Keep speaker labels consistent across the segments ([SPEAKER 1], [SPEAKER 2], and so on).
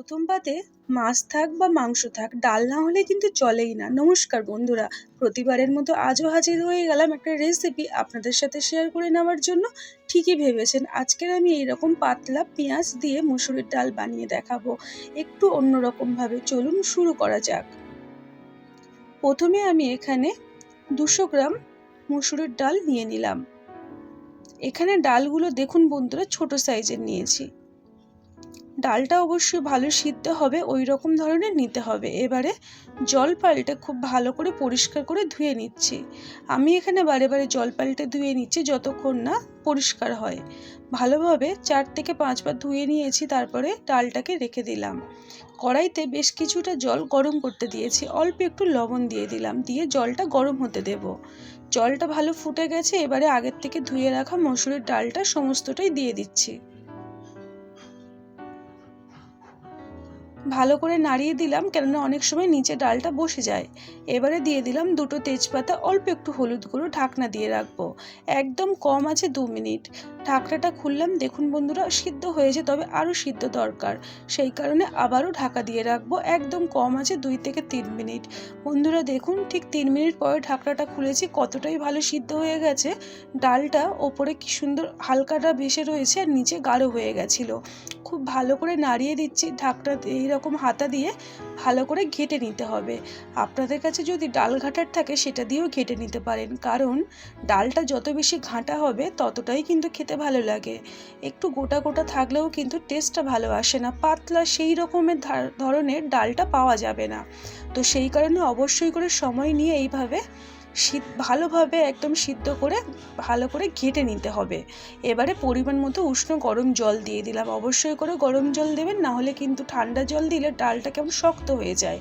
[SPEAKER 1] প্রথম পাতে মাছ থাক বা মাংস থাক, ডাল না হলে কিন্তু চলেই না। নমস্কার বন্ধুরা, প্রতিবারের মতো আজও হাজির হয়ে গেলাম একটা রেসিপি আপনাদের সাথে শেয়ার করে নেওয়ার জন্য। ঠিকই ভেবেছেন, আজকের আমি এইরকম পাতলা পেঁয়াজ দিয়ে মুসুরির ডাল বানিয়ে দেখাবো। একটু অন্যরকমভাবে, চলুন শুরু করা যাক। প্রথমে আমি এখানে দুশো গ্রাম মুসুরির ডাল নিয়ে নিলাম। এখানে ডালগুলো দেখুন বন্ধুরা, ছোট সাইজের নিয়েছি। ডালটা অবশ্যই ভালো সিদ্ধ হবে ওই রকম ধরনের নিতে হবে। এবারে জল পাল্টে খুব ভালো করে পরিষ্কার করে ধুয়ে নিচ্ছি। আমি এখানে বারে বারে জল পাল্টে ধুয়ে নিচ্ছি যতক্ষণ না পরিষ্কার হয়। ভালোভাবে চার থেকে পাঁচবার ধুয়ে নিয়েছি, তারপরে ডালটাকে রেখে দিলাম। কড়াইতে বেশ কিছুটা জল গরম করতে দিয়েছি, অল্প একটু লবণ দিয়ে দিলাম, দিয়ে জলটা গরম হতে দেব। জলটা ভালো ফুটে গেছে, এবারে আগের থেকে ধুয়ে রাখা মসুরের ডালটা সমস্তটাই দিয়ে দিচ্ছি। ভালো করে নাড়িয়ে দিলাম কেননা অনেক সময় নিচে ডালটা বসে যায়। এবারে দিয়ে দিলাম দুটো তেজপাতা, অল্প একটু হলুদ গুঁড়ো ঢাকনা দিয়ে রাখব। একদম কম আছে দু মিনিট। ঢাকনাটা খুললাম, দেখুন বন্ধুরা, সিদ্ধ হয়েছে, তবে আরও সিদ্ধ দরকার। সেই কারণে আবারও ঢাকা দিয়ে রাখব, একদম কম আছে দুই থেকে তিন মিনিট। বন্ধুরা, দেখুন, ঠিক তিন মিনিট পরে ঢাকনাটা খুলেছি, কতটাই ভালো সিদ্ধ হয়ে গেছে। ডালটা ওপরে কি সুন্দর হালকাটা ভেসে রয়েছে আর নিচে গাঢ় হয়ে গেছিল। খুব ভালো করে নাড়িয়ে দিচ্ছি ঢাকটা এইরকম হাতা দিয়ে ভালো করে ঘেটে নিতে হবে। আপনাদের কাছে যদি ডাল ঘাটার থাকে, সেটা দিয়েও ঘেটে নিতে পারেন। কারণ ডালটা যত বেশি ঘাঁটা হবে, ততটাই কিন্তু খেতে ভালো লাগে। একটু গোটা গোটা থাকলেও কিন্তু টেস্টটা ভালো আসে না। পাতলা সেই রকমের ধরনের ডালটা পাওয়া যাবে না। তো সেই কারণে অবশ্যই করে সময় নিয়ে এইভাবে শীত, ভালোভাবে একদম সিদ্ধ করে, ভালো করে ঘেঁটে নিতে হবে। এবারে পরিমাণ মতো উষ্ণ গরম জল দিয়ে দিলাম। অবশ্যই করে গরম জল দেবেন না হলে কিন্তু ঠান্ডা জল দিলে ডালটা কেমন শক্ত হয়ে যায়।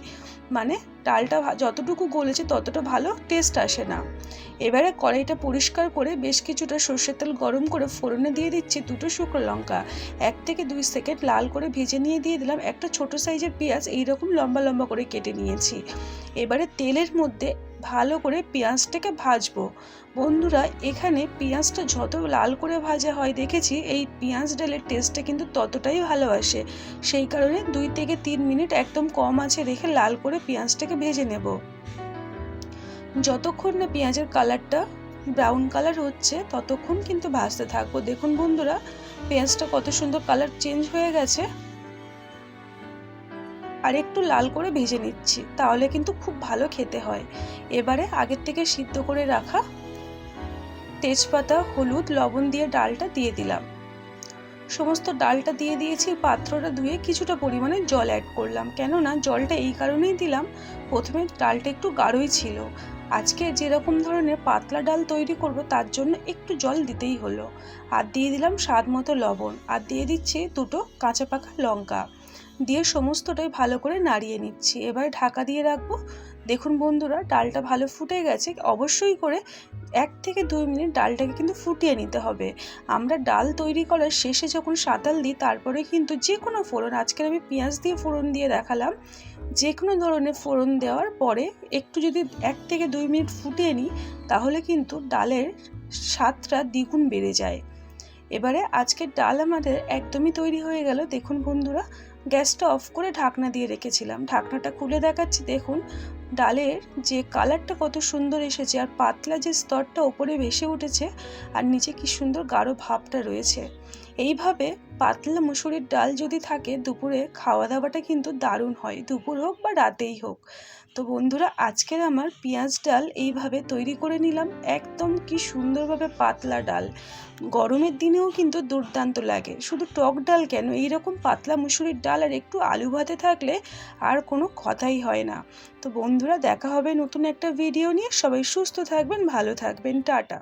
[SPEAKER 1] মানে ডালটা যতটুকু গলেছে ততটা ভালো টেস্ট আসে না। এবারে কড়াইটা পরিষ্কার করে বেশ কিছুটা সর্ষের তেল গরম করে ফোড়নে দিয়ে দিচ্ছি দুটো শুকনো লঙ্কা। এক থেকে দুই সেকেন্ড লাল করে ভেজে নিয়ে দিয়ে দিলাম। একটা ছোট সাইজের পেঁয়াজ, এইরকম লম্বা লম্বা করে কেটে নিয়েছি। এবারে তেলের মধ্যে ভালো করে পেঁয়াজটাকে ভাজবো। বন্ধুরা, এখানে পেঁয়াজটা যত লাল করে ভাজা হয়, দেখেছি এই পেঁয়াজ ডালের টেস্টটা কিন্তু ততটাই ভালো আসে। সেই কারণে দুই থেকে তিন মিনিট একদম কম আছে রেখে লাল করে পেঁয়াজটাকে ভেজে নেব। যতক্ষণ না পেঁয়াজের কালারটা ব্রাউন কালার হচ্ছে, ততক্ষণ কিন্তু ভাজতে থাকব। দেখুন বন্ধুরা, পেঁয়াজটা কত সুন্দর কালার চেঞ্জ হয়ে গেছে। আর একটু লাল করে ভেজে নিচ্ছি, তাহলে কিন্তু খুব ভালো খেতে হয়। এবারে আগের থেকে সিদ্ধ করে রাখা তেজপাতা, হলুদ, লবণ দিয়ে ডালটা দিয়ে দিলাম। সমস্ত ডালটা দিয়ে দিয়েছি পাত্রটা ধুয়ে কিছুটা পরিমাণে জল অ্যাড করলাম। কেননা জলটা এই কারণেই দিলাম, প্রথমে ডালটা একটু গাঢ়ই ছিল। আজকে যেরকম ধরনের পাতলা ডাল তৈরি করব, তার জন্য একটু জল দিতেই হলো। আর দিয়ে দিলাম স্বাদ মতো লবণ। আর দিয়ে দিচ্ছি দুটো কাঁচা পাকা লঙ্কা। দিয়ে সমস্তটাই ভালো করে নাড়িয়ে নিচ্ছি। এবার ঢাকা দিয়ে রাখব। দেখুন বন্ধুরা, ডালটা ভালো ফুটে গেছে। অবশ্যই করে এক থেকে দুই মিনিট ডালটাকে কিন্তু ফুটিয়ে নিতে হবে। আমরা ডাল তৈরি করার শেষে যখন সাঁতাল দিই, তারপরে কিন্তু যে কোনো ফোড়ন, আজকের আমি পেঁয়াজ দিয়ে ফোড়ন দিয়ে দেখালাম যে কোনো ধরনের ফোড়ন দেওয়ার পরে একটু যদি এক থেকে দুই মিনিট ফুটিয়ে নিই, তাহলে কিন্তু ডালের স্বাদটা দ্বিগুণ বেড়ে যায়। এবারে আজকের ডাল আমাদের একদমই তৈরি হয়ে গেল। দেখুন বন্ধুরা গ্যাসটা অফ করে ঢাকনা দিয়ে রেখেছিলাম। ঢাকনাটা খুলে দেখাচ্ছি, দেখুন। ডালের যে কালারটা কত সুন্দর এসেছে আর পাতলা যে স্তরটা ওপরে ভেসে উঠেছে আর নিচে কি সুন্দর গাঢ় ভাবটা রয়েছে। এইভাবে পাতলা মুসুরির ডাল যদি থাকে দুপুরে খাওয়া দাওয়াটা কিন্তু দারুণ হয়। দুপুর হোক বা রাতেই হোক। তো বন্ধুরা, আজকের আমার পেঁয়াজ ডাল এইভাবে তৈরি করে নিলাম। একদম কি সুন্দরভাবে পাতলা ডাল। গরমের দিনেও কিন্তু দুর্দান্ত লাগে। শুধু টক ডাল কেন? এইরকম পাতলা মুসুরির ডাল আর একটু আলু ভাতে থাকলে আর কোনো কথাই হয় না। তো বন্ধুরা, দেখা হবে নতুন একটা ভিডিও নিয়ে। সবাই সুস্থ থাকবেন, ভালো থাকবেন। টাটা।